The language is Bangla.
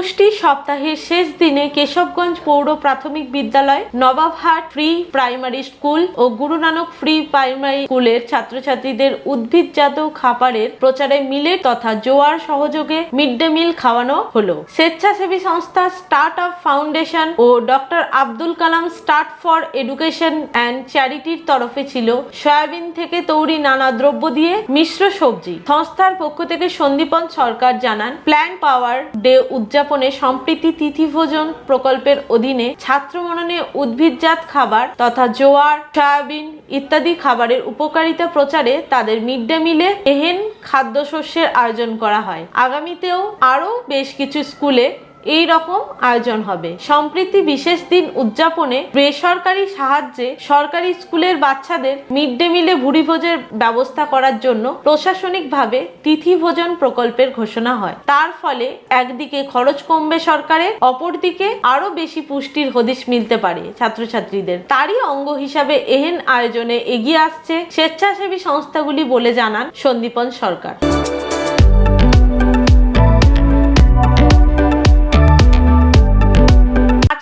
পুষ্টি সপ্তাহের শেষ দিনে কেশবগঞ্জ পৌর প্রাথমিক বিদ্যালয়, নবাবহাট ফ্রি প্রাইমারি স্কুল ও গুরু নানক ফ্রি প্রাইমারি স্কুলের ছাত্রছাত্রীদের উদ্ভিদজাত খাবারের প্রচারে মিলেট তথা জোয়ার সহযোগে মিড ডে মিল খাওয়ানো হলো। স্বেচ্ছাসেবী সংস্থা start up foundation O doctor Abdul Kalam start for education and চ্যারিটির তরফে ছিল সয়াবিন থেকে তৈরি নানা দ্রব্য দিয়ে মিশ্র সবজি। সংস্থার পক্ষ থেকে সন্দীপন সরকার জানান, প্ল্যান পাওয়ার ডে উদযাপনে সম্প্রীতি তিথিভোজন প্রকল্পের অধীনে ছাত্র মননে উদ্ভিদজাত খাবার তথা জোয়ার, সয়াবিন ইত্যাদি খাবারের উপকারিতা প্রচারে তাদের মিড ডে মিলে এহেন খাদ্যশস্যের আয়োজন করা হয়। আগামীতেও আরও বেশ কিছু স্কুলে এই রকম আয়োজন হবে। সম্প্রীতি বিশেষ দিন উদযাপনে বেসরকারি সাহায্যে সরকারি স্কুলের বাচ্চাদের মিড ডে মিলে ভুরিভোজের ব্যবস্থা করার জন্য প্রশাসনিকভাবে তিথি ভোজন প্রকল্পের ঘোষণা হয়। তার ফলে একদিকে খরচ কমবে সরকারের, অপরদিকে আরও বেশি পুষ্টির হদিশ মিলতে পারে ছাত্রছাত্রীদের। তারই অঙ্গ হিসাবে এহেন আয়োজনে এগিয়ে আসছে স্বেচ্ছাসেবী সংস্থাগুলি বলে জানান সন্দীপন সরকার।